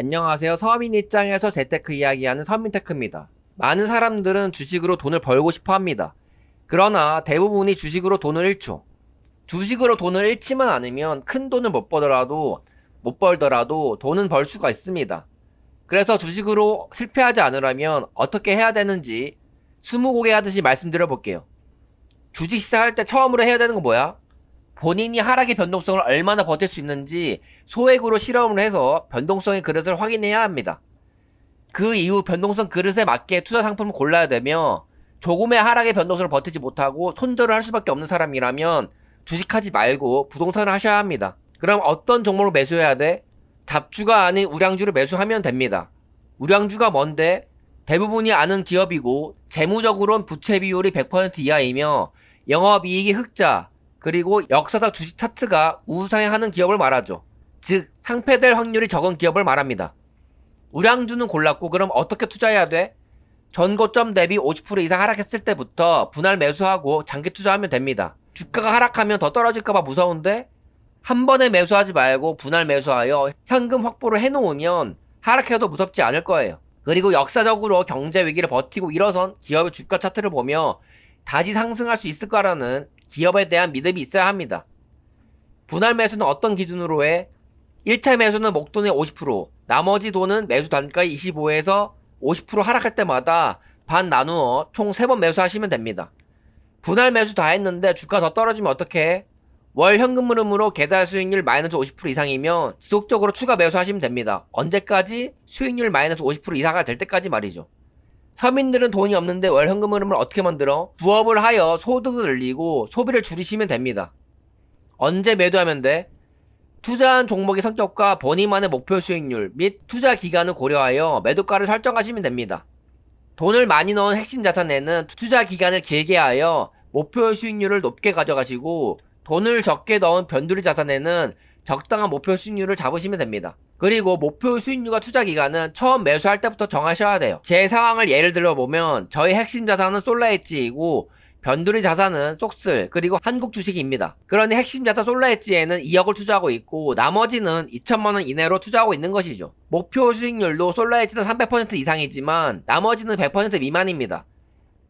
안녕하세요. 서민 입장에서 재테크 이야기하는 서민테크입니다. 많은 사람들은 주식으로 돈을 벌고 싶어 합니다. 그러나 대부분이 주식으로 돈을 잃죠. 주식으로 돈을 잃지만 않으면 큰 돈을 못 벌더라도 못 벌더라도 돈은 벌 수가 있습니다. 그래서 주식으로 실패하지 않으려면 어떻게 해야 되는지 스무고개 하듯이 말씀드려 볼게요. 주식 시작할 때 처음으로 해야 되는 건 뭐야? 본인이 하락의 변동성을 얼마나 버틸 수 있는지 소액으로 실험을 해서 변동성의 그릇을 확인해야 합니다. 그 이후 변동성 그릇에 맞게 투자 상품을 골라야 되며 조금의 하락의 변동성을 버티지 못하고 손절을 할 수밖에 없는 사람이라면 주식하지 말고 부동산을 하셔야 합니다. 그럼 어떤 종목을 매수해야 돼? 잡주가 아닌 우량주를 매수하면 됩니다. 우량주가 뭔데? 대부분이 아는 기업이고 재무적으로는 부채 비율이 100% 이하이며 영업이익이 흑자 그리고 역사적 주식 차트가 우상향하는 기업을 말하죠. 즉 상패될 확률이 적은 기업을 말합니다. 우량주는 골랐고 그럼 어떻게 투자해야 돼? 전고점 대비 50% 이상 하락했을 때부터 분할 매수하고 장기 투자하면 됩니다. 주가가 하락하면 더 떨어질까봐 무서운데 한 번에 매수하지 말고 분할 매수하여 현금 확보를 해놓으면 하락해도 무섭지 않을 거예요. 그리고 역사적으로 경제 위기를 버티고 일어선 기업의 주가 차트를 보며 다시 상승할 수 있을 거라는 기업에 대한 믿음이 있어야 합니다. 분할 매수는 어떤 기준으로 해? 1차 매수는 목돈의 50%, 나머지 돈은 매수 단가 25에서 50% 하락할 때마다 반 나누어 총 3번 매수하시면 됩니다. 분할 매수 다 했는데 주가 더 떨어지면 어떻게 해? 월 현금 흐름으로 계좌 수익률 마이너스 50% 이상이면 지속적으로 추가 매수하시면 됩니다. 언제까지? 수익률 마이너스 50% 이상이 될 때까지 말이죠. 서민들은 돈이 없는데 월 현금 흐름을 어떻게 만들어? 부업을 하여 소득을 늘리고 소비를 줄이시면 됩니다. 언제 매도하면 돼? 투자한 종목의 성격과 본인만의 목표 수익률 및 투자 기간을 고려하여 매도가를 설정하시면 됩니다. 돈을 많이 넣은 핵심 자산에는 투자 기간을 길게 하여 목표 수익률을 높게 가져가시고 돈을 적게 넣은 변두리 자산에는 적당한 목표 수익률을 잡으시면 됩니다. 그리고 목표 수익률과 투자 기간은 처음 매수할 때부터 정하셔야 돼요. 제 상황을 예를 들어 보면 저희 핵심 자산은 솔라엣지이고 변두리 자산은 쏙슬 그리고 한국 주식입니다. 그러니 핵심 자산 솔라엣지에는 2억을 투자하고 있고 나머지는 2천만 원 이내로 투자하고 있는 것이죠. 목표 수익률도 솔라엣지는 300% 이상이지만 나머지는 100% 미만입니다.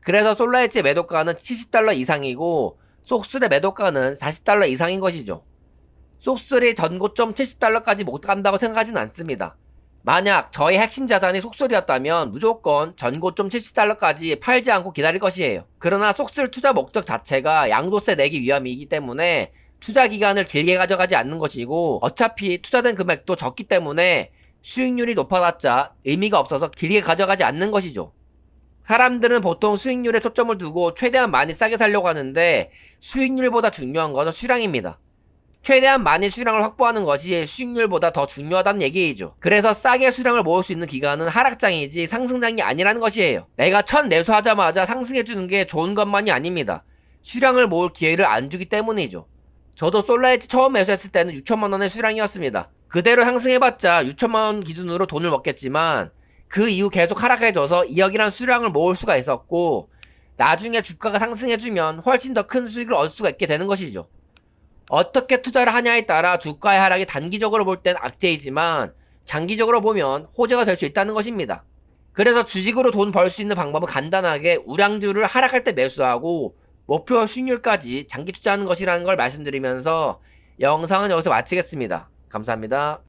그래서 솔라엣지 매도가는 70달러 이상이고 쏙슬의 매도가는 40달러 이상인 것이죠. 쏙슬이 전고점 70달러까지 못 간다고 생각하지는 않습니다. 만약 저희 핵심 자산이 속설이었다면 무조건 전고점 70달러까지 팔지 않고 기다릴 것이에요. 그러나 속설 투자 목적 자체가 양도세 내기 위함이기 때문에 투자 기간을 길게 가져가지 않는 것이고 어차피 투자된 금액도 적기 때문에 수익률이 높아봤자 의미가 없어서 길게 가져가지 않는 것이죠. 사람들은 보통 수익률에 초점을 두고 최대한 많이 싸게 살려고 하는데 수익률보다 중요한 것은 수량입니다. 최대한 많이 수량을 확보하는 것이 수익률보다 더 중요하다는 얘기이죠. 그래서 싸게 수량을 모을 수 있는 기간은 하락장이지 상승장이 아니라는 것이에요. 내가 첫 매수하자마자 상승해주는 게 좋은 것만이 아닙니다. 수량을 모을 기회를 안 주기 때문이죠. 저도 솔라엣지 처음 매수했을 때는 6천만원의 수량이었습니다. 그대로 상승해봤자 6천만원 기준으로 돈을 먹겠지만 그 이후 계속 하락해줘서 2억이란 수량을 모을 수가 있었고 나중에 주가가 상승해주면 훨씬 더 큰 수익을 얻을 수가 있게 되는 것이죠. 어떻게 투자를 하냐에 따라 주가의 하락이 단기적으로 볼 땐 악재이지만 장기적으로 보면 호재가 될 수 있다는 것입니다. 그래서 주식으로 돈 벌 수 있는 방법은 간단하게 우량주를 하락할 때 매수하고 목표 수익률까지 장기 투자하는 것이라는 걸 말씀드리면서 영상은 여기서 마치겠습니다. 감사합니다.